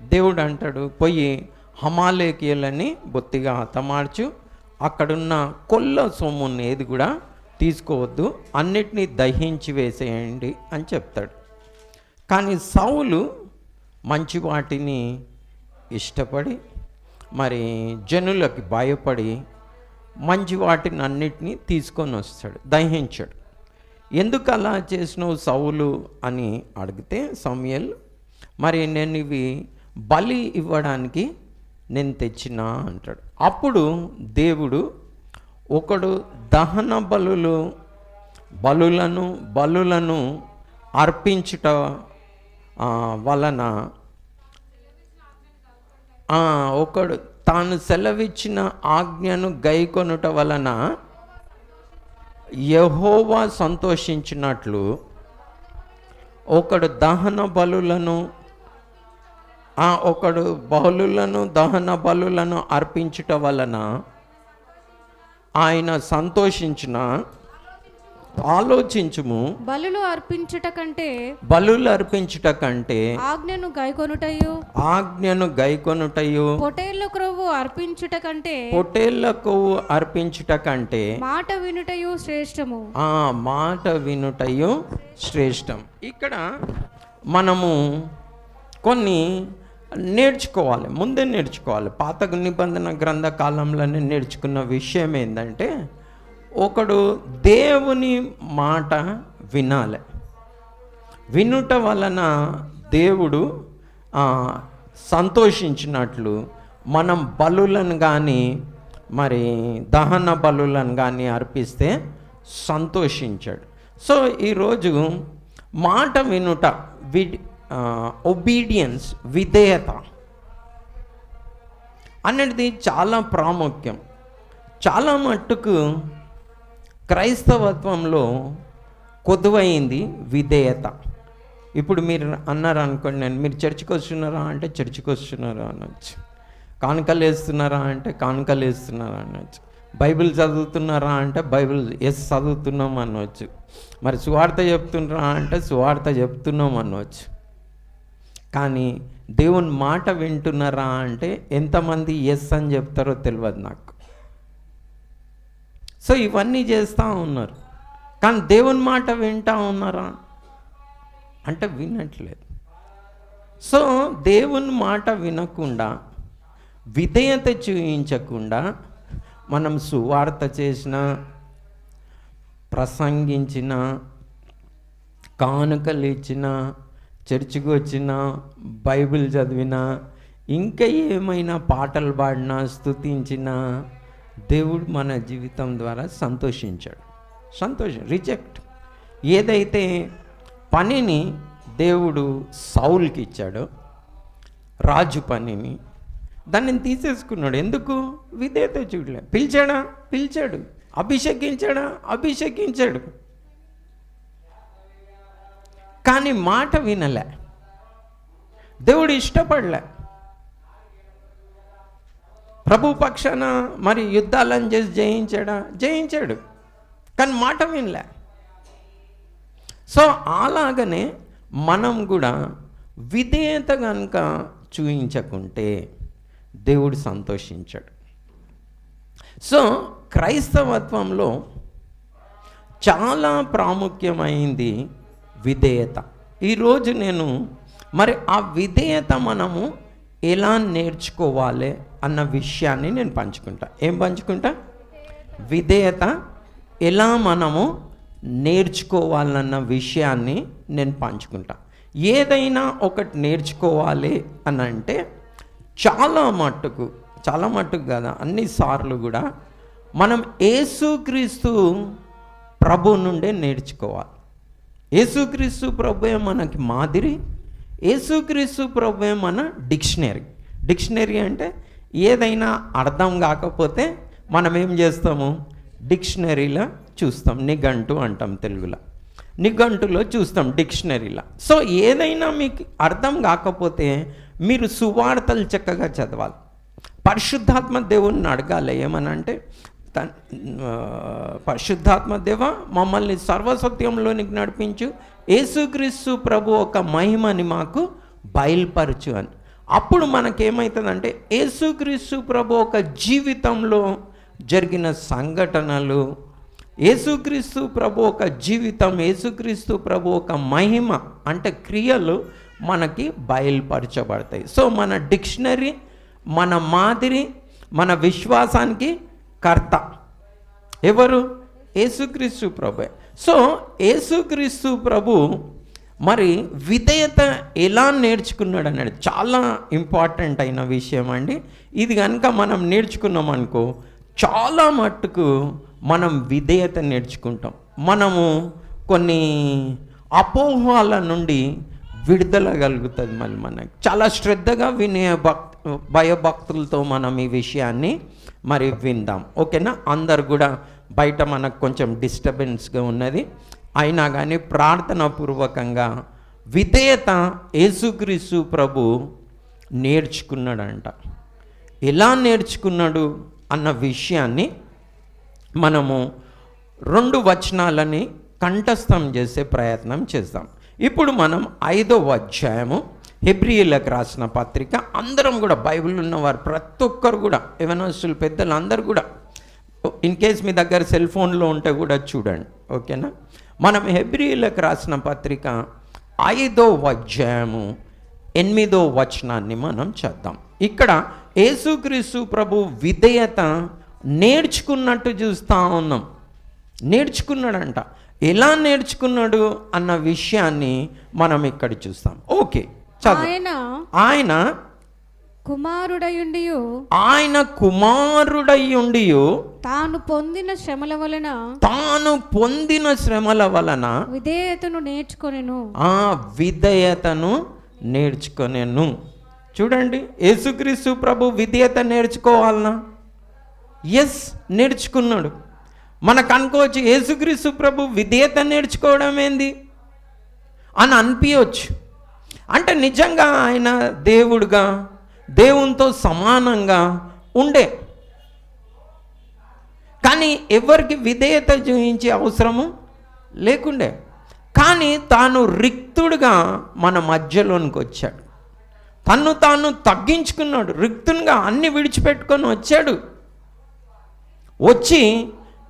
దేవుడు అంటాడు పోయి హమాలేకీయులని బొత్తిగా హతమార్చు. అక్కడున్న కొల్ల సొమ్ముని ఏది కూడా తీసుకోవద్దు. అన్నిటినీ దహించి వేసేయండి అని చెప్తాడు. కానీ సౌలు మంచి వాటిని ఇష్టపడి మరి జనులకి భయపడి మంచి వాటిని అన్నిటినీ తీసుకొని వస్తాడు దహించాడు. ఎందుకు అలా చేసినావు సౌలు? అని అడిగితే సమయల్ మరి నేను ఇవి బలి ఇవ్వడానికి నేను తెచ్చిన అంటాడు. అప్పుడు దేవుడు ఒకడు దహన బలులు బలులను బలులను అర్పించుట వలన ఒకడు తాను సెలవిచ్చిన ఆజ్ఞను గైకొనుట వలన యహోవా సంతోషించినట్లు ఒకడు దహన బలులను ఆ ఒకడు బలులను దహన బలులను అర్పించుట వలన ఆయన సంతోషించిన? ఆలోచించుము. బలులు అర్పించుట కంటే బలులు అర్పించుట కంటే ఆజ్ఞను గైకొనుటయు? ఆజ్ఞను గైకొనుటయు. పొటేళ్ళ క్రొవ్వు అర్పించుట కంటే పొటేళ్ళ కొవ్వు అర్పించుట కంటే మాట వినుటయు శ్రేష్టము. ఆ మాట వినుటయు శ్రేష్టం. ఇక్కడ మనము కొన్ని నేర్చుకోవాలి ముందే నేర్చుకోవాలి. పాత నిబంధన గ్రంథ కాలంలోనే నేర్చుకున్న విషయం ఏంటంటే ఒకడు దేవుని మాట వినాలి. వినుట వలన దేవుడు సంతోషించినట్లు మనం బలులను కానీ మరి దహన బలులను కానీ అర్పిస్తే సంతోషించాడు. సో ఈరోజు మాట వినుట వి ఒబీడియన్స్ విధేయత. అనేది చాలా ప్రాముఖ్యం. చాలా మట్టుకు క్రైస్తవత్వంలో కొద్దువైంది విధేయత. ఇప్పుడు మీరు అన్నారు అనుకోండి నేను మీరు చర్చికి వస్తున్నారా అంటే చర్చికి వస్తున్నారా అనొచ్చు. కానుకలు వేస్తున్నారా అంటే కానుకలు వేస్తున్నారా అనొచ్చు. బైబిల్ చదువుతున్నారా అంటే బైబిల్ ఎస్ చదువుతున్నాం అనవచ్చు మరి సువార్త చెప్తున్నారా అంటే సువార్త చెప్తున్నాం అనవచ్చు కానీ దేవుని మాట వింటున్నారా అంటే ఎంతమంది ఎస్ అని చెప్తారో తెలియదు నాకు. సో ఇవన్నీ చేస్తూ ఉన్నారు. కానీ దేవుని మాట వింటా ఉన్నారా? అంటే వినట్లేదు. సో దేవుని మాట వినకుండా విధేయత చూయించకుండా మనం సువార్త చేసిన ప్రసంగించిన కానుకలు ఇచ్చిన చర్చికి వచ్చిన బైబిల్ చదివినా ఇంకా ఏమైనా పాటలు పాడినా స్థుతించినా దేవుడు మన జీవితం ద్వారా సంతోషించాడు. సంతోషం రిజెక్ట్. ఏదైతే పనిని దేవుడు సౌల్కి ఇచ్చాడో రాజు పనిని దాన్ని తీసేసుకున్నాడు. ఎందుకు? విధేయత చూడలే. పిలిచాడా? పిలిచాడు. అభిషేకించాడా? అభిషేకించాడు. కానీ మాట వినలే. దేవుడు ఇష్టపడలే. ప్రభు పక్షాన మరి యుద్ధాలను చేసి జయించాడా? జయించాడు. కానీ మాట వినలే. సో అలాగనే మనం కూడా విధేయత కనుక చూయించకుంటే దేవుడు సంతోషించాడు. సో క్రైస్తవత్వంలో చాలా ప్రాముఖ్యమైంది విధేయత. ఈరోజు నేను మరి ఆ విధేయత మనము ఎలా నేర్చుకోవాలి అన్న విషయాన్ని నేను పంచుకుంటా. ఏం పంచుకుంటా? విధేయత ఎలా మనము నేర్చుకోవాలన్న విషయాన్ని నేను పంచుకుంటా. ఏదైనా ఒకటి నేర్చుకోవాలి అని అంటే చాలా మట్టుకు చాలా మట్టుకు కదా అన్నిసార్లు కూడా మనం ఏసుక్రీస్తు ప్రభు నుండే నేర్చుకోవాలి. యేసుక్రీస్తు ప్రభువే మనకి మాదిరి యేసుక్రీస్తు ప్రభువే మన డిక్షనరీ. డిక్షనరీ అంటే ఏదైనా అర్థం కాకపోతే మనం ఏం చేస్తాము? డిక్షనరీలో చూస్తాం. నిఘంటు అంటాం తెలుగులో. నిఘంటులో చూస్తాం డిక్షనరీలో. సో ఏదైనా మీకు అర్థం కాకపోతే మీరు సువార్తలు చక్కగా చదవాలి. పరిశుద్ధాత్మ దేవుణ్ణి అడగాలి. ఏమనంటే తన్ పరిశుద్ధాత్మ దేవ మమ్మల్ని సర్వసత్యంలోనికి నడిపించు. యేసుక్రీస్తు ప్రభు ఒక మహిమని మాకు బయలుపరచు అని. అప్పుడు మనకేమవుతుందంటే యేసుక్రీస్తు ప్రభు ఒక జీవితంలో జరిగిన సంఘటనలు యేసుక్రీస్తు ప్రభు ఒక జీవితం యేసుక్రీస్తు ప్రభు ఒక మహిమ అంటే క్రియలు మనకి బయలుపరచబడతాయి. సో మన డిక్షనరీ మన మాదిరి మన విశ్వాసానికి కర్త. ఎవరు? యేసుక్రీస్తు ప్రభు. సో యేసుక్రీస్తు ప్రభు మరి విధేయత ఎలా నేర్చుకున్నాడు అన్నాడు చాలా ఇంపార్టెంట్ అయిన విషయం అండి. ఇది కనుక మనం నేర్చుకున్నాం అనుకో చాలా మట్టుకు మనం విధేయత నేర్చుకుంటాం. మనము కొన్ని అపోహాల నుండి విడుదల కలుగుతుంది మళ్ళీ మనకి. చాలా శ్రద్ధగా వినయ భక్ భయభక్తులతో మనం ఈ విషయాన్ని మరి విందాం. ఓకేనా? అందరు కూడా బయట మనకు కొంచెం డిస్టర్బెన్స్గా ఉన్నది. అయినా కానీ ప్రార్థన పూర్వకంగా విధేయత యేసుక్రీస్తు ప్రభు నేర్చుకున్నాడంట. ఎలా నేర్చుకున్నాడు అన్న విషయాన్ని మనము రెండు వచనాలని కంఠస్థం చేసే ప్రయత్నం చేద్దాం. ఇప్పుడు మనం ఐదో అధ్యాయము హెబ్రియలకు రాసిన పత్రిక అందరం కూడా బైబిల్ ఉన్నవారు ప్రతి ఒక్కరు కూడా యవనస్తులు పెద్దలు అందరు కూడా. ఇన్ కేస్ మీ దగ్గర సెల్ ఫోన్లో ఉంటే కూడా చూడండి ఓకేనా? మనం హెబ్రియలకు రాసిన పత్రిక ఐదో అధ్యాయము ఎనిమిదో వచనాన్ని మనం చేద్దాం. ఇక్కడ యేసుక్రీస్తు ప్రభు విధేయత నేర్చుకున్నట్టు చూస్తూ ఉన్నాం. నేర్చుకున్నాడంట. ఎలా నేర్చుకున్నాడు అన్న విషయాన్ని మనం ఇక్కడ చూస్తాం. ఓకే. ఆయన ఆయన కుమారుడయుండియు. ఆయన కుమారుడయ్యుండి తాను పొందిన శ్రమల వలన తాను పొందిన శ్రమల వలన విధేయతను నేర్చుకొనెను. ఆ విధేయతను నేర్చుకొనేను. చూడండి యేసుక్రీస్తు ప్రభు విధేయత నేర్చుకోవాలనా? ఎస్ నేర్చుకున్నాడు. మనకు అనుకోవచ్చు యేసుక్రీస్తు ప్రభు విధేయత నేర్చుకోవడం ఏంది? అని అనిపించవచ్చు అంటే నిజంగా ఆయన దేవుడుగా దేవునితో సమానంగా ఉండే. కానీ ఎవరికి విధేయత చూపించే అవసరము లేకుండే. కానీ తాను రిక్తుడుగా మన మధ్యలోనికి వచ్చాడు. తన్ను తాను తగ్గించుకున్నాడు. రిక్తునిగా అన్ని విడిచిపెట్టుకొని వచ్చాడు. వచ్చి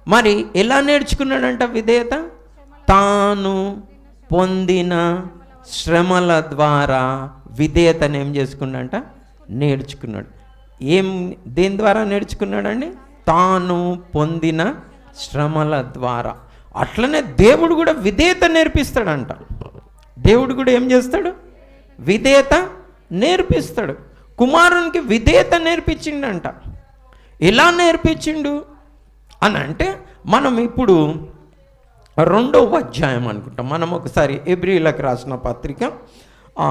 మరి ఎలా నేర్చుకున్నాడంట విధేయత? తాను పొందిన శ్రమల ద్వారా విధేయతను ఏం చేసుకున్నాడంట? నేర్చుకున్నాడు. ఏం దేని ద్వారా నేర్చుకున్నాడండి? తాను పొందిన శ్రమల ద్వారా. అట్లనే దేవుడు కూడా విధేయత నేర్పిస్తాడంట. దేవుడు కూడా ఏం చేస్తాడు? విధేయత నేర్పిస్తాడు. కుమారునికి విధేయత నేర్పించిండంట. ఎలా నేర్పించిండు? అని అంటే మనం ఇప్పుడు రెండో అధ్యాయం అనుకుంటాం. మనం ఒకసారి ఎబ్రిలకు రాసిన పత్రిక ఆ,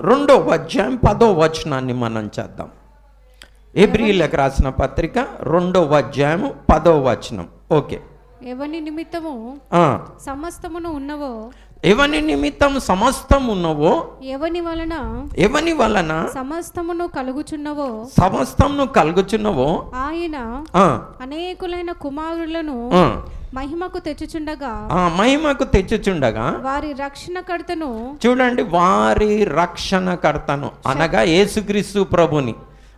రెండో అధ్యాయం పదో వచనాన్ని మనం చేద్దాం. ఎబ్రిలకు రాసిన పత్రిక రెండో అధ్యాయము పదో వచనం. ఓకే. ఎవని నిమిత్తము సమస్తమును ఉన్నవో ఎవని నిమిత్తం సమస్తం ఉన్నవో? ఎవని వలన? ఎవని వలన? సమస్తమును కలుగుచున్నవో? సమస్తంను కలుగుచున్నవో? ఆయన అనేకులైన కుమారులను మహిమకు తెచ్చుచుండగా ఆ మహిమకు తెచ్చుచుండగా వారి రక్షణకర్తను చూడండి వారి రక్షణకర్తను అనగా యేసుక్రీస్తు ప్రభుని.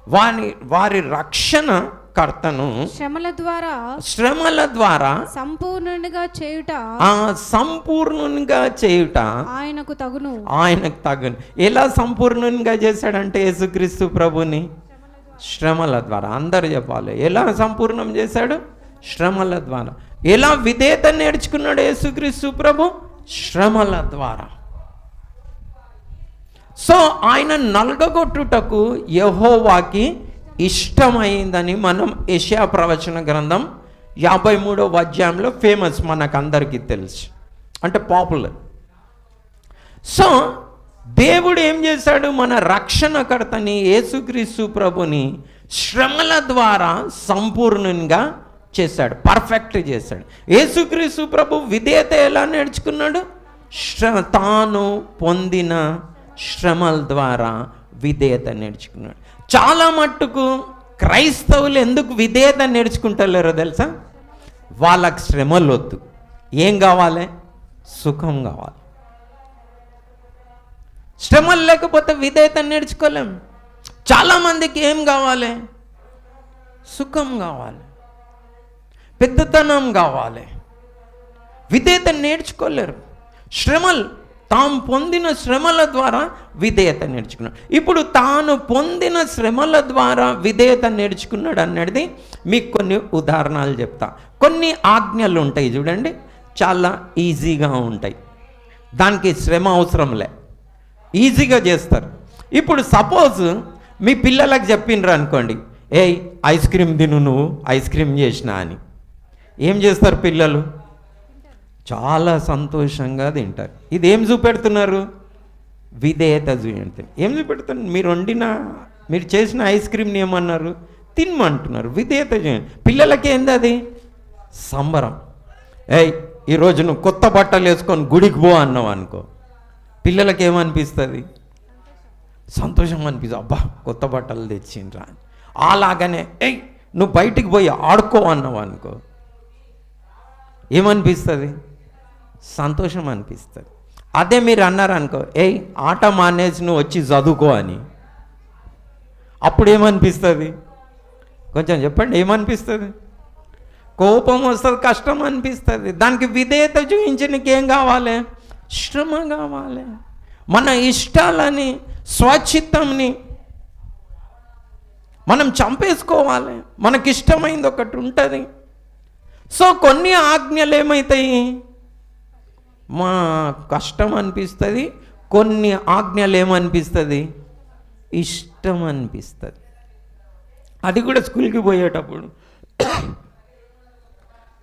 వారి వారి రక్షణ కర్తను శ్రమల ద్వారా శ్రమల ద్వారా సంపూర్ణునిగా చేయుట ఆ సంపూర్ణంగా చేయుట ఆయనకు తగును. ఆయనకు తగను. ఎలా సంపూర్ణంగా చేశాడంటే యేసుక్రీస్తు ప్రభుని? శ్రమల ద్వారా. అందరు చెప్పాలి. ఎలా సంపూర్ణం చేశాడు? శ్రమల ద్వారా. ఎలా విధేయత నేర్చుకున్నాడు యేసుక్రీస్తు ప్రభు? శ్రమల ద్వారా. సో ఆయన నల్గగొట్టుటకు యహోవాకి ఇష్టమైందని మనం యెషయా ప్రవచన గ్రంథం యాభై మూడవ అధ్యాయంలో ఫేమస్ మనకు అందరికీ తెలుసు. అంటే పాపులర్ సో దేవుడు ఏం చేశాడు? మన రక్షణకర్తని యేసుక్రీస్తు ప్రభుని శ్రమల ద్వారా సంపూర్ణంగా చేశాడు. పర్ఫెక్ట్ చేశాడు. యేసుక్రీస్తు ప్రభు విధేయత ఎలా నేర్చుకున్నాడు? శ్ర తాను పొందిన శ్రమల ద్వారా విధేయత నేర్చుకున్నాడు. చాలా మట్టుకు క్రైస్తవులు ఎందుకు విధేయత నేర్చుకుంటలేరో తెలుసా? వాళ్ళకి శ్రమలు వద్దు. ఏం కావాలి? సుఖం కావాలి. శ్రమలు లేకపోతే విధేయత నేర్చుకోలేం. చాలామందికి ఏం కావాలి? సుఖం కావాలి. పెద్దతనం కావాలి. విధేయత నేర్చుకోలేరు. శ్రమలు తాము పొందిన శ్రమల ద్వారా విధేయత నేర్చుకున్నాడు. ఇప్పుడు తాను పొందిన శ్రమల ద్వారా విధేయత నేర్చుకున్నాడు అన్నది మీకు కొన్ని ఉదాహరణలు చెప్తా. కొన్ని ఆజ్ఞలు ఉంటాయి చూడండి. చాలా ఈజీగా ఉంటాయి. దానికి శ్రమ అవసరంలే ఈజీగా చేస్తారు. ఇప్పుడు సపోజ్ మీ పిల్లలకు చెప్పిండ్రు అనుకోండి. ఏయ్ ఐస్ క్రీమ్ తిను నువ్వు ఐస్ క్రీమ్ చేసినా అని. ఏం చేస్తారు పిల్లలు? చాలా సంతోషంగా తింటారు. ఇది ఏం చూపెడుతున్నారు? విధేయత చూపెడుతున్నారు ఏం చూపెడుతున్నారు? మీరు వండిన మీరు చేసిన ఐస్ క్రీమ్ని ఏమన్నారు? తినమంటున్నారు. విధేయత చూడండి పిల్లలకి ఏంది అది? సంబరం. ఏయ్ ఈరోజు నువ్వు కొత్త బట్టలు వేసుకొని గుడికి పో అన్నావు అనుకో. పిల్లలకి ఏమనిపిస్తుంది? సంతోషం అనిపిస్తుంది. అబ్బా కొత్త బట్టలు తెచ్చిండ్రా అని. అలాగనే ఏయ్ నువ్వు బయటికి పోయి ఆడుకో అన్నావు అనుకో. ఏమనిపిస్తుంది? సంతోషం అనిపిస్తుంది అదే మీరు అన్నారు అనుకో ఏయ్ ఆట మానేసి నువ్వు వచ్చి చదువుకో అని. అప్పుడు ఏమనిపిస్తుంది కొంచెం చెప్పండి ఏమనిపిస్తుంది? కోపం వస్తుంది కష్టం అనిపిస్తుంది దానికి విధేయత చూపించడానికి ఏం కావాలి? శ్రమ కావాలి. మన ఇష్టాలని స్వచిత్తంని మనం చంపేసుకోవాలి. మనకిష్టమైంది ఒకటి ఉంటుంది సో కొన్ని ఆజ్ఞలు ఏమవుతాయి మా కష్టం అనిపిస్తుంది కొన్ని ఆజ్ఞలు ఏమనిపిస్తుంది? ఇష్టం అనిపిస్తుంది. అది కూడా స్కూల్కి పోయేటప్పుడు.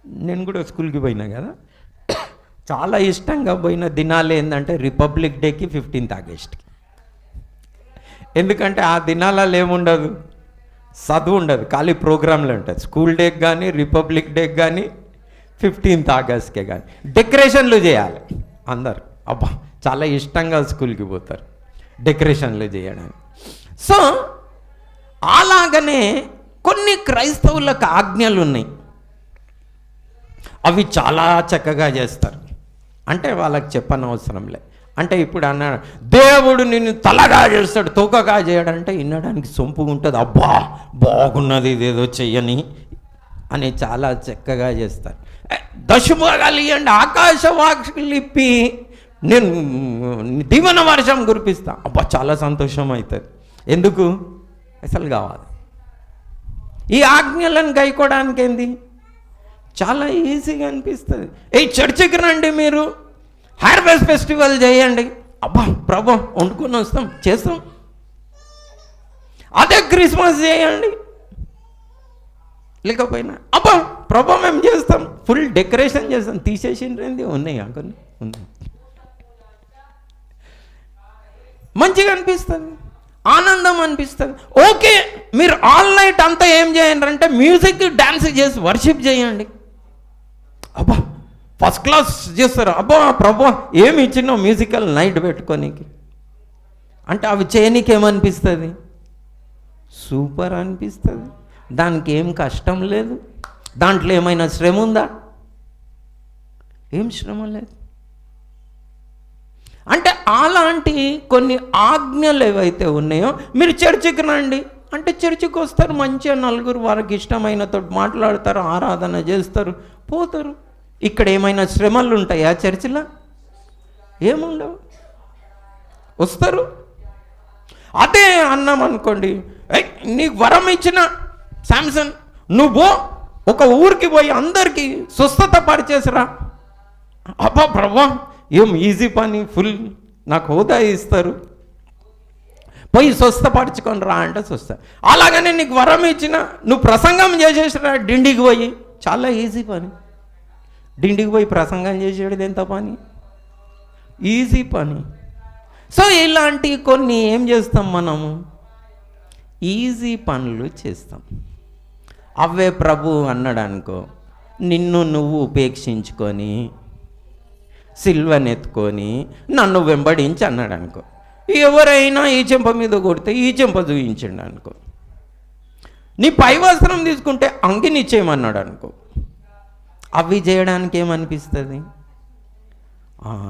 నేను కూడా స్కూల్కి పోయినా కదా. చాలా ఇష్టంగా పోయిన దినాలు ఏంటంటే రిపబ్లిక్ డేకి ఫిఫ్టీన్త్ ఆగస్ట్కి. ఎందుకంటే ఆ దినాలలో ఏముండదు? చదువు ఉండదు ఖాళీ ప్రోగ్రాంలు ఉంటుంది స్కూల్ డేకి కానీ రిపబ్లిక్ డేకి కానీ ఫిఫ్టీన్త్ ఆగస్ట్కే కానీ. డెకరేషన్లు చేయాలి. అందరు. అబ్బా చాలా ఇష్టంగా స్కూల్కి పోతారు. డెకరేషన్లు చేయడానికి. సో అలాగనే కొన్ని క్రైస్తవులకు ఆజ్ఞలు ఉన్నాయి అవి చాలా చక్కగా చేస్తారు. అంటే వాళ్ళకి చెప్పనవసరం లే అంటే ఇప్పుడు అన్నాడు దేవుడు నిన్ను తలగా చేస్తాడు తోకగా చేయడంటే వినడానికి సొంపు ఉంటుంది అబ్బా బాగున్నది ఇదేదో చెయ్యని. అని చాలా చక్కగా చేస్తారు. ఏ, దశభాగాలు ఇవ్వండి ఆకాశ నేను దీవెన వర్షం కురిపిస్తా. అబ్బా చాలా సంతోషం అవుతుంది ఎందుకు? అసలు కావాలి. ఈ ఆజ్ఞలను గైకోవడానికి ఏంది? చాలా ఈజీగా అనిపిస్తుంది. ఏ చర్చికి రండి మీరు. హార్వెస్ట్ ఫెస్టివల్ చేయండి. అబ్బా ప్రభా వండుకొని వస్తాం చేస్తాం. అదే క్రిస్మస్ చేయండి. లేకపోయినా అబ్బా ప్రభా మేము చేస్తాం? ఫుల్ డెకరేషన్ చేస్తాం. తీసేసిండ్రేంది? ఉన్నాయి కొన్ని ఉన్నాయి. మంచిగా అనిపిస్తుంది. ఆనందం అనిపిస్తుంది. ఓకే మీరు ఆల్ నైట్ అంతా ఏం చేయండి అంటే మ్యూజిక్ డ్యాన్స్ చేసి వర్షిప్ చేయండి. అబ్బా ఫస్ట్ క్లాస్ చేస్తారు. అబ్బా ప్రభా ఏమి ఇచ్చినావు మ్యూజికల్ నైట్ పెట్టుకోనికి? అంటే అవి చేయనీకి ఏమనిపిస్తుంది సూపర్ అనిపిస్తుంది. దానికి ఏం కష్టం లేదు. దాంట్లో ఏమైనా శ్రమ ఉందా? ఏం శ్రమ లేదు. అంటే అలాంటి కొన్ని ఆజ్ఞలు ఏవైతే ఉన్నాయో మీరు చర్చికి రండి. అంటే చర్చికి వస్తారు మంచిగా నలుగురు వారికి ఇష్టమైనతో మాట్లాడతారు ఆరాధన చేస్తారు పోతారు. ఇక్కడ ఏమైనా శ్రమలు ఉంటాయా చర్చిలో? ఏముండవు. వస్తారు. అదే అన్నాం అనుకోండి. నీకు వరం ఇచ్చిన శాంసన్ నువ్వు ఒక ఊరికి పోయి అందరికీ స్వస్థత పరిచేసిరా అబ్బా ప్రభా ఏం ఈజీ పని ఫుల్ నాకు హోదా ఇస్తారు. పోయి స్వస్థపరచుకొని రా అంటే స్వస్థ. అలాగనే నీకు వరం ఇచ్చిన నువ్వు ప్రసంగం చేసేసిరా డిండికి పోయి. చాలా ఈజీ పని. డిండికి పోయి ప్రసంగం చేసేది ఎంత పని? ఈజీ పని. సో ఇలాంటి కొన్ని ఏం చేస్తాం మనము? ఈజీ పనులు చేస్తాం. అవే ప్రభు అన్నాడు అనుకో నిన్ను నువ్వు ఉపేక్షించుకొని సిల్వనెత్తుకొని నన్ను వెంబడించి అన్నాడు అనుకో ఎవరైనా ఈ చెంప మీద కొడితే ఈ చెంప చూపించండి అనుకో. నీ పై వస్త్రం తీసుకుంటే అంగి నిశ్చయమన్నాడు అనుకో అవి చేయడానికి ఏమనిపిస్తుంది?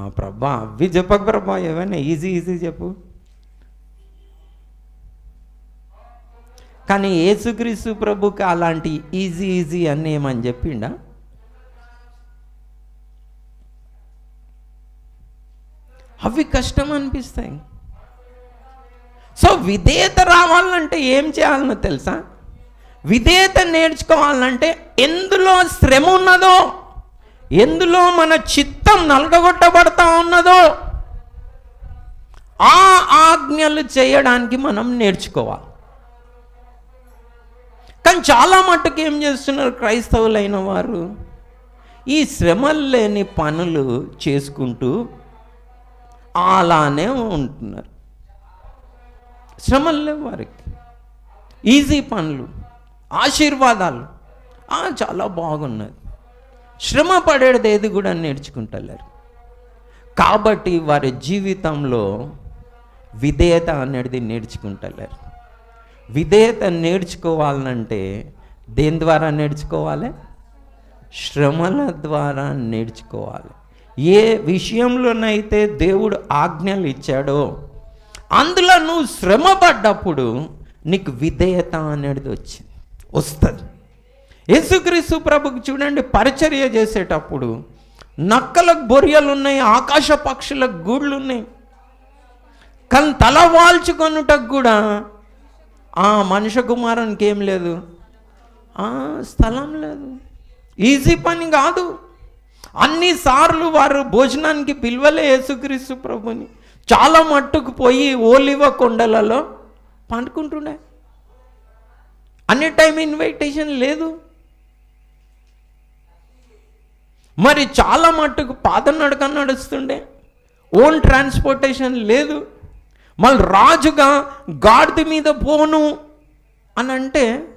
ప్రభా అవి చెప్పకు ప్రభా ఏమైనా ఈజీ ఈజీ చెప్పు. కానీ యేసుక్రీస్తు ప్రభుకి అలాంటి ఈజీ ఈజీ అని ఏమని చెప్పిండా? అవి కష్టం అనిపిస్తాయి. సో విధేయత రావాలంటే ఏం చేయాలనో తెలుసా? విధేయత నేర్చుకోవాలంటే ఎందులో శ్రమ ఉన్నదో ఎందులో మన చిత్తం నలగగొట్టబడతా ఉన్నదో ఆ ఆజ్ఞలు చేయడానికి మనం నేర్చుకోవాలి. కానీ చాలా మట్టుకు ఏం చేస్తున్నారు? క్రైస్తవులైన వారు ఈ శ్రమలు లేని పనులు చేసుకుంటూ అలానే ఉంటున్నారు. శ్రమలు లేవు వారికి. ఈజీ పనులు ఆశీర్వాదాలు. చాలా బాగున్నది. శ్రమ పడేది ఏది కూడా నేర్చుకుంటలేరు. కాబట్టి వారి జీవితంలో విధేయత అనేది నేర్చుకుంటలేరు. విధేయత నేర్చుకోవాలంటే దేని ద్వారా నేర్చుకోవాలి? శ్రమల ద్వారా నేర్చుకోవాలి. ఏ విషయంలోనైతే దేవుడు ఆజ్ఞలు ఇచ్చాడో అందులో నువ్వు శ్రమ పడ్డప్పుడు నీకు విధేయత అనేది వచ్చింది వస్తుంది. యేసుక్రీస్తు ప్రభుకి చూడండి పరిచర్య చేసేటప్పుడు నక్కలకు బొరియలు ఉన్నాయి ఆకాశ పక్షులకు గూళ్ళు ఉన్నాయి కానీ తల వాల్చుకొనుటకు కూడా ఆ మనుష్య కుమారానికి ఏం లేదు. ఆ, స్థలం లేదు. ఈజీ పని కాదు. అన్నిసార్లు వారు భోజనానికి పిలవలే యేసుక్రీస్తు ప్రభుని. చాలా మట్టుకు పోయి ఓలివ కొండలలో పండుకుంటుండే. అన్ని టైం ఇన్విటేషన్ లేదు. మరి చాలా మట్టుకు పాదనడక నడుస్తుండే. ఓన్ ట్రాన్స్పోర్టేషన్ లేదు. మళ్ళీ రాజుగా గాడిద మీద పోను అని అంటే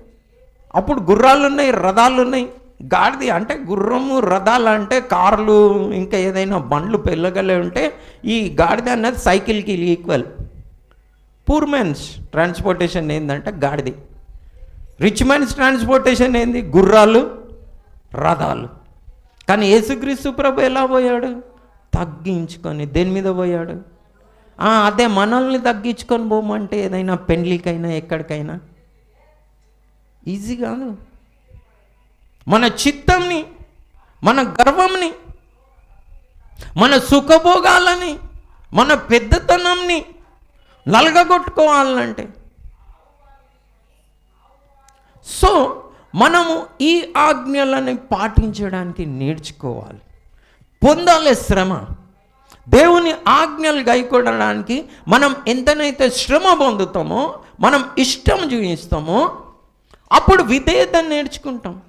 అప్పుడు గుర్రాలు ఉన్నాయి రథాలు ఉన్నాయి గాడిది అంటే గుర్రము రథాలు అంటే కార్లు ఇంకా ఏదైనా బండ్లు పెళ్ళగలే ఉంటే ఈ గాడిద అన్నది సైకిల్కి ఈక్వల్. పూర్ మెన్స్ ట్రాన్స్పోర్టేషన్ ఏంటంటే గాడిది. రిచ్ మెన్స్ ట్రాన్స్పోర్టేషన్ ఏంది? గుర్రాలు రథాలు. కానీ యేసుక్రీస్తు ప్రభు ఎలా పోయాడు? తగ్గించుకొని దేని మీద పోయాడు? అదే మనల్ని తగ్గించుకొని పోమంటే ఏదైనా పెండ్లికైనా ఎక్కడికైనా? ఈజీ కాదు. మన చిత్తంని మన గర్వంని మన సుఖభోగాలని మన పెద్దతనంని నలగగొట్టుకోవాలంటే. సో మనము ఈ ఆజ్ఞలని పాటించడానికి నేర్చుకోవాలి. పొందాలి శ్రమ. దేవుని ఆజ్ఞలు గైకొనడానికి మనం ఎంతనైతే శ్రమ పొందుతామో మనం ఇష్టం చూపిస్తామో అప్పుడు విధేయత నేర్చుకుంటాం.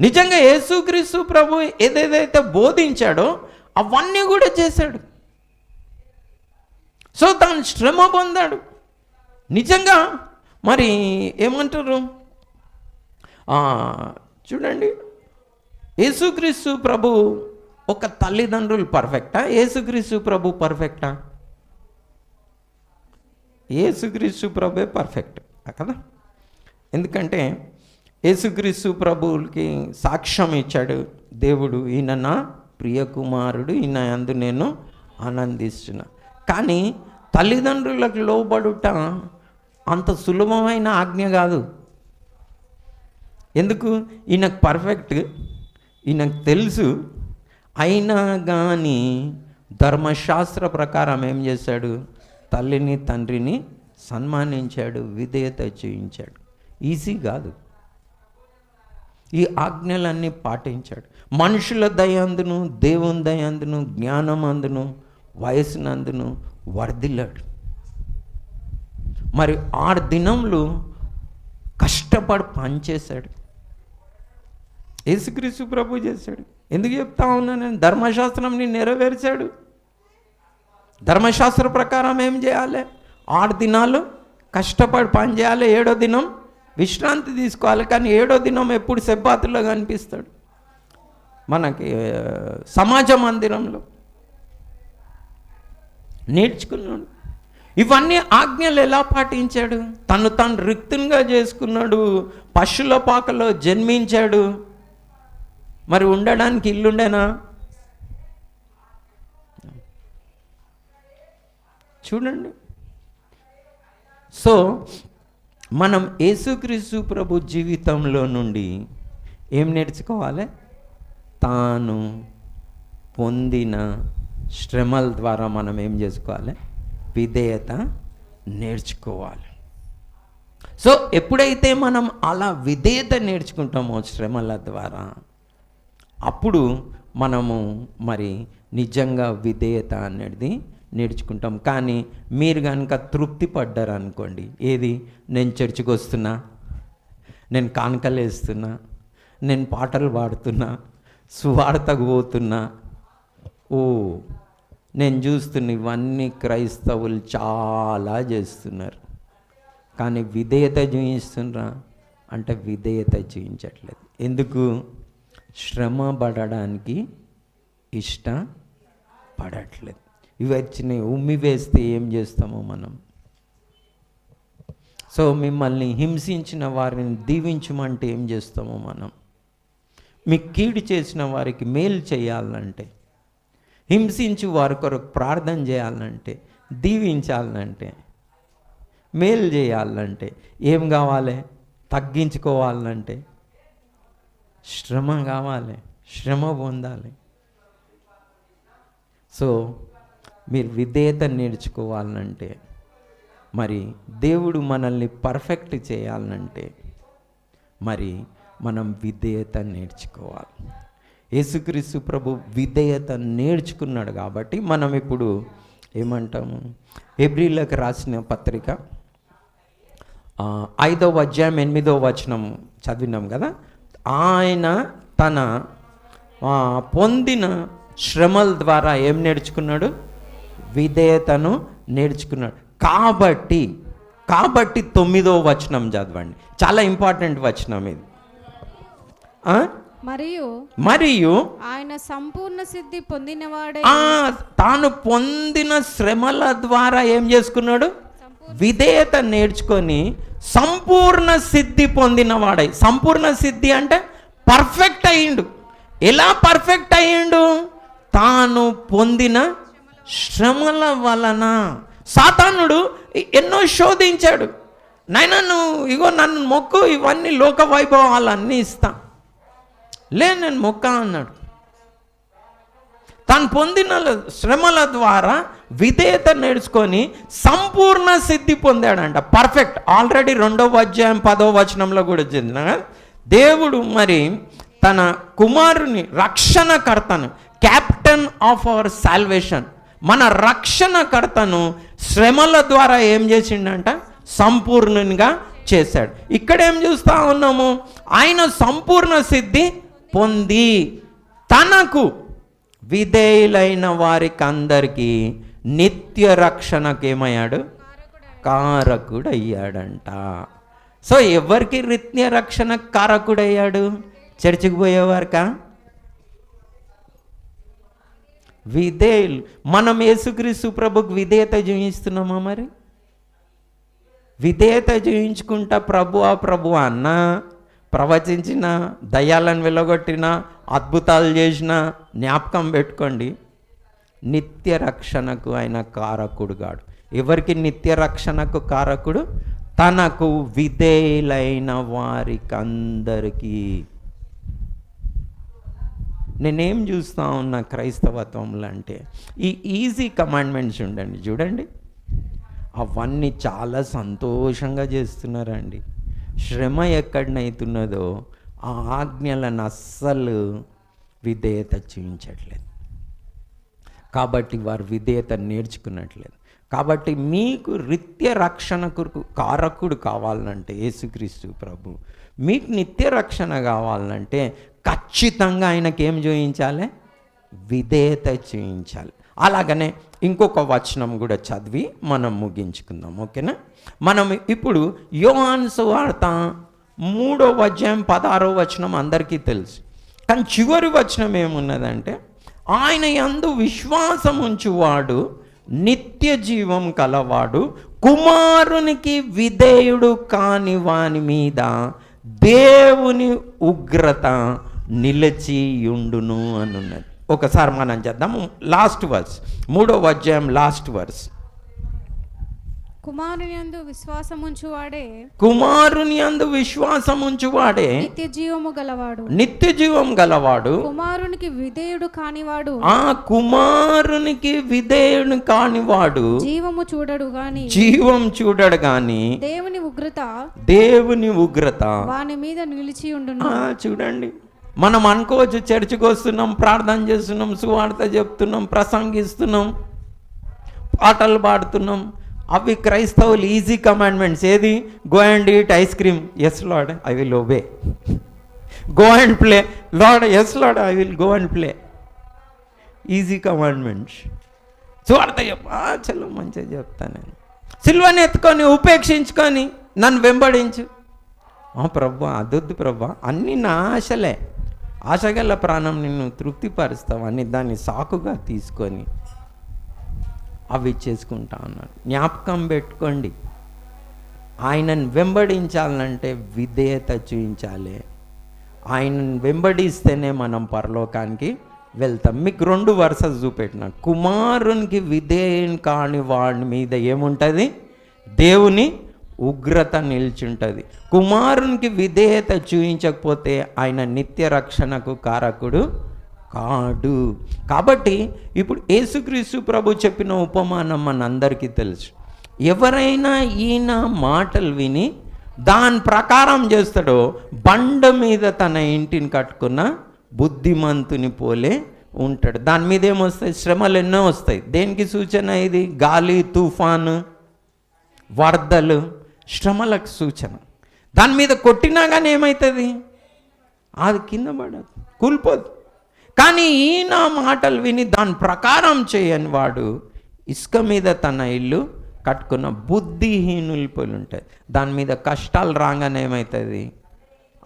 నిజంగా యేసుక్రీస్తు ప్రభు ఏదేదైతే బోధించాడో అవన్నీ కూడా చేశాడు. సో తాను శ్రమ పొందాడు. నిజంగా మరి ఏమంటారు? చూడండి. యేసుక్రీస్తు ప్రభు ఒక తల్లిదండ్రులు పర్ఫెక్టా? ఏసుక్రీస్తు ప్రభు పర్ఫెక్టా? ఏసుక్రీస్తు ప్రభే పర్ఫెక్ట్ కదా? ఎందుకంటే యేసుక్రీస్తు ప్రభువుకి సాక్ష్యం ఇచ్చాడు. దేవుడు ఈయన నా ప్రియకుమారుడు ఈయన అందు నేను ఆనందిస్తున్నా. కానీ తల్లిదండ్రులకు లోబడుట అంత సులభమైన ఆజ్ఞ కాదు. ఎందుకు? ఈయనకు పర్ఫెక్ట్ ఈయనకు తెలుసు. అయినా కానీ ధర్మశాస్త్ర ప్రకారం ఏం చేశాడు? తల్లిని తండ్రిని సన్మానించాడు విధేయత చేయించాడు. ఈజీ కాదు. ఈ ఆజ్ఞలన్నీ పాటించాడు. మనుషుల దయందును దేవుని దయందును జ్ఞానం అందును వయసునందును వర్ధిల్లాడు. మరి ఆరు దినములు కష్టపడి పనిచేశాడు. యేసుక్రీస్తు ప్రభు చేశాడు. ఎందుకు చెప్తా ఉన్నా నేను? ధర్మశాస్త్రంని నెరవేర్చాడు. ధర్మశాస్త్ర ప్రకారం ఏం చేయాలి? ఆరు దినాలు కష్టపడి పని చేయాలి. ఏడో దినం విశ్రాంతి తీసుకోవాలి. కానీ ఏడో దినం ఎప్పుడు సెబ్బాతులో కనిపిస్తాడు? మనకి సమాజ మందిరంలో. నేర్చుకున్నాడు. ఇవన్నీ ఆజ్ఞలు ఎలా పాటించాడు? తను తాను రిక్తునిగా చేసుకున్నాడు. పశుల పాకలో జన్మించాడు. మరి ఉండడానికి ఇల్లుండేనా? చూడండి. సో మనం యేసుక్రీస్తు ప్రభు జీవితంలో నుండి ఏం నేర్చుకోవాలి? తాను పొందిన శ్రమల ద్వారా మనం ఏం చేసుకోవాలి? విధేయత నేర్చుకోవాలి. సో ఎప్పుడైతే మనం అలా విధేయత నేర్చుకుంటామో శ్రమల ద్వారా అప్పుడు మనము మరి నిజంగా విధేయత అనేది నేర్చుకుంటాం. కానీ మీరు కనుక తృప్తి పడ్డారు అనుకోండి ఏది? నేను చర్చికి వస్తున్నా నేను కానుకలు వేస్తున్నా నేను పాటలు పాడుతున్నా సువార్తకు పోతున్నా ఓ నేను చూస్తున్న ఇవన్నీ క్రైస్తవులు చాలా చేస్తున్నారు. కానీ విధేయత జీవిస్తున్నారా అంటే విధేయత జీవించట్లేదు ఎందుకు? శ్రమ పడడానికి ఇష్టపడట్లేదు. ఇవి వచ్చినాయి ఉమ్మి వేస్తే ఏం చేస్తామో మనం. సో మిమ్మల్ని హింసించిన వారిని దీవించమంటే ఏం చేస్తామో మనం. మీకు కీడు చేసిన వారికి మేలు చేయాలంటే హింసించి వారి కొరకు ప్రార్థన చేయాలంటే దీవించాలంటే మేలు చేయాలంటే ఏం కావాలి? తగ్గించుకోవాలంటే శ్రమ కావాలి శ్రమ పొందాలి. సో మీరు విధేయత నేర్చుకోవాలంటే మరి దేవుడు మనల్ని పర్ఫెక్ట్ చేయాలంటే మరి మనం విధేయత నేర్చుకోవాలి. యేసుక్రీస్తు ప్రభు విధేయత నేర్చుకున్నాడు కాబట్టి మనం ఇప్పుడు ఏమంటాము? ఏప్రిల్లోకి రాసిన పత్రిక ఐదవ అధ్యాయం ఎనిమిదవ వచనం చదివినాం కదా? ఆయన తన పొందిన శ్రమల ద్వారా ఏం నేర్చుకున్నాడు? విధేయతను నేర్చుకున్నాడు. కాబట్టి కాబట్టి తొమ్మిదవ వచనం చదవండి. చాలా ఇంపార్టెంట్ వచనం ఇది? మరియు మరియు ఆయన సంపూర్ణ సిద్ధి పొందినవాడే. తాను పొందిన శ్రమల ద్వారా ఏం చేసుకున్నాడు? విధేయత నేర్చుకొని సంపూర్ణ సిద్ధి పొందినవాడై సంపూర్ణ సిద్ధి అంటే పర్ఫెక్ట్ అయ్యిండు. ఎలా పర్ఫెక్ట్ అయ్యిండు? తాను పొందిన శ్రమల వలన. సాతానుడు ఎన్నో శోధించాడు. నాయన నువ్వు ఇగో నన్ను మొక్కు ఇవన్నీ లోక వైభవాలన్నీ ఇస్తా. లే నేను మొక్క అన్నాడు. తాను పొందిన శ్రమల ద్వారా విధేయత నేర్చుకొని సంపూర్ణ సిద్ధి పొందాడంట. పర్ఫెక్ట్ ఆల్రెడీ రెండవ అధ్యాయం పదవ వచనంలో కూడా చెందిన దేవుడు మరి తన కుమారుని రక్షణకర్తను క్యాప్టెన్ ఆఫ్ అవర్ సాల్వేషన్ మన రక్షణకర్తను శ్రమల ద్వారా ఏం చేసిండంట? సంపూర్ణంగా చేశాడు. ఇక్కడ ఏం చూస్తా ఉన్నాము? ఆయన సంపూర్ణ సిద్ధి పొంది తనకు విధేయులైన వారికి అందరికీ నిత్య రక్షణకు ఏమయ్యాడు కారకుడు అయ్యాడంట సో ఎవరికి నిత్య రక్షణ కారకుడు అయ్యాడు చర్చికి పోయేవారికా? విధేయులు. మనం యేసుక్రీస్తు ప్రభుకు విధేయత చూపిస్తున్నామా మరి? విధేయత చూయించుకుంటా ప్రభు ఆ ప్రభు అన్న ప్రవచించిన దయ్యాలను వెళ్ళగొట్టిన అద్భుతాలు చేసిన జ్ఞాపకం పెట్టుకోండి. నిత్య రక్షణకు ఆయన కారకుడుగాడు. ఎవరికి నిత్య రక్షణకు కారకుడు? తనకు విధేయులైన వారికి అందరికీ నేనేం చూస్తా ఉన్నా క్రైస్తవత్వంలో అంటే ఈ ఈజీ కమాండ్మెంట్స్ ఉండండి చూడండి. అవన్నీ చాలా సంతోషంగా చేస్తున్నారండి. శ్రమ ఎక్కడనైతున్నదో ఆ ఆజ్ఞలను అస్సలు విధేయత చూపించట్లేదు. కాబట్టి వారు విధేయత నేర్చుకున్నట్లేదు. కాబట్టి మీకు నిత్య రక్షణ కొరకు కారకుడు కావాలంటే యేసుక్రీస్తు ప్రభు. మీకు నిత్య రక్షణ కావాలంటే ఖచ్చితంగా ఆయనకి ఏం చూయించాలి? విధేయత చూయించాలి. అలాగనే ఇంకొక వచనం కూడా చదివి మనం ముగించుకుందాం. ఓకేనా? మనం ఇప్పుడు యోహాన్ సువార్త మూడో వచనం పదహారో వచనం అందరికీ తెలుసు. కానీ చివరి వచనం ఏమున్నదంటే ఆయన యందు విశ్వాసం ఉంచువాడు నిత్య జీవం కలవాడు కుమారునికి విధేయుడు కాని వాని మీద దేవుని ఉగ్రత నిలిచియుండును అనున్నది. ఒకసారి మనం చేద్దాము లాస్ట్ వర్స్. మూడో అధ్యాయం లాస్ట్ వర్స్. కుమారుని యందు విశ్వాసముంచువాడే. కుమారుని అందు విశ్వాసం ఉంచువాడే నిత్య జీవము గలవాడు. నిత్య జీవం గలవాడు. కుమారునికి విధేయుడు కానివాడు. ఆ కుమారునికి విధేయుడు కానివాడు. జీవము చూడడు గాని. జీవం చూడడు గాని. దేవుని ఉగ్రత. దేవుని ఉగ్రత. వాని మీద నిలిచి ఉండును. చూడండి. మనం అనుకోవచ్చు చర్చికి వస్తున్నాం ప్రార్థన చేస్తున్నాం సువార్త చెప్తున్నాం ప్రసంగిస్తున్నాం పాటలు పాడుతున్నాం అవి క్రైస్తవులు ఈజీ కమాండ్మెంట్స్ ఏది? Go and eat ice cream yes Lord I will obey go and play Lord yes Lord I will go and play easy commandments చూడతా చెప్ప చలో మంచిగా చెప్తాను నేను. సిల్వని ఎత్తుకొని ఉపేక్షించుకొని నన్ను వెంబడించు. ఆ ప్రభా అదొద్దు ప్రభు అన్నీ నా ఆశలే. ఆశగల ప్రాణం నిన్ను తృప్తిపరుస్తావు. అని దాన్ని సాకుగా తీసుకొని అవి చేసుకుంటా అన్నాడు జ్ఞాపకం పెట్టుకోండి. ఆయనను వెంబడించాలంటే విధేయత చూపించాలి. ఆయనను వెంబడిస్తేనే మనం పరలోకానికి వెళ్తాం. మీకు రెండు వరుసలు చూపెట్టిన కుమారునికి విధేయం కాని వాడి మీద ఏముంటుంది? దేవుని ఉగ్రత నిల్చుంటుంది. కుమారునికి విధేయత చూపించకపోతే ఆయన నిత్య రక్షణకు కారకుడు కాడు. కాబట్టి ఇప్పుడు యేసుక్రీస్తు ప్రభు చెప్పిన ఉపమానం మనందరికీ తెలుసు. ఎవరైనా ఈయన మాటలు విని దాని ప్రకారం చేస్తాడో బండ మీద తన ఇంటిని కట్టుకున్న బుద్ధిమంతుని పోలే ఉంటాడు. దాని మీద ఏమొస్తాయి? శ్రమలు ఎన్నో వస్తాయి. దేనికి సూచన ఇది? గాలి తుఫాను వరదలు శ్రమలకు సూచన. దాని మీద కొట్టినా కానీ ఏమవుతుంది అది కింద పడదు కూలిపోదు. కానీ ఈయన మాటలు విని దాని ప్రకారం చేయని వాడు ఇసుక మీద తన ఇల్లు కట్టుకున్న బుద్ధిహీనులు పోలి ఉంటాయి. దాని మీద కష్టాలు రాగానే ఏమవుతుంది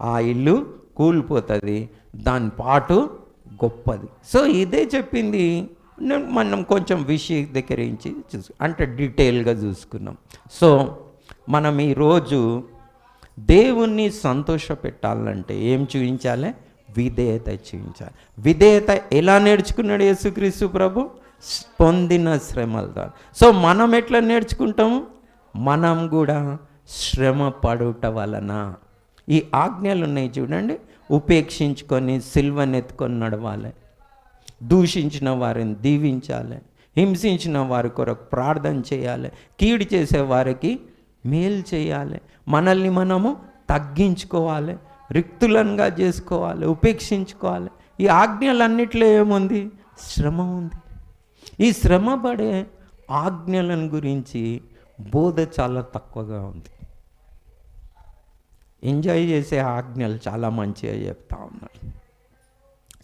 ఆ ఇల్లు కూలిపోతుంది. దాని పాటు గొప్పది. సో ఇదే చెప్పింది. నేను- మనం కొంచెం విశదీకరించి చూసు అంటే డీటెయిల్గా చూసుకున్నాం. సో మనం ఈరోజు దేవుణ్ణి సంతోష పెట్టాలంటే ఏం చూపించాలి విధేయత చూపించాలి. విధేయత ఎలా నేర్చుకున్నాడు యేసుక్రీస్తు ప్రభు? పొందిన శ్రమల ద్వారా సో మనం ఎట్లా నేర్చుకుంటాము? మనం కూడా శ్రమ పడుట వలన. ఈ ఆజ్ఞలు ఉన్నాయి చూడండి. ఉపేక్షించుకొని సిల్వనెత్తుకొని నడవాలి. దూషించిన వారిని దీవించాలి. హింసించిన వారి కొరకు ప్రార్థన చేయాలి. కీడు చేసే వారికి మేలు చేయాలి. మనల్ని మనము తగ్గించుకోవాలి. రిక్తులనుగా చేసుకోవాలి ఉపేక్షించుకోవాలి. ఈ ఆజ్ఞలన్నిట్లో ఏముంది? శ్రమ ఉంది. ఈ శ్రమ పడే ఆజ్ఞలను గురించి బోధ చాలా తక్కువగా ఉంది. ఎంజాయ్ చేసే ఆజ్ఞలు చాలా మంచిగా చెప్తా ఉన్నారు.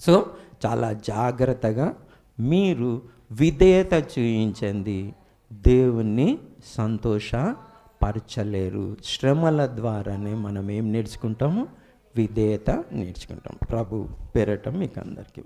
సో చాలా జాగ్రత్తగా మీరు విధేయత చూయించండి. దేవుణ్ణి సంతోషపరచలేరు. శ్రమల ద్వారానే మనం ఏం నేర్చుకుంటాము? విధేయత నేర్చుకుంటాం. ప్రభు పేరటం మీకు అందరికీ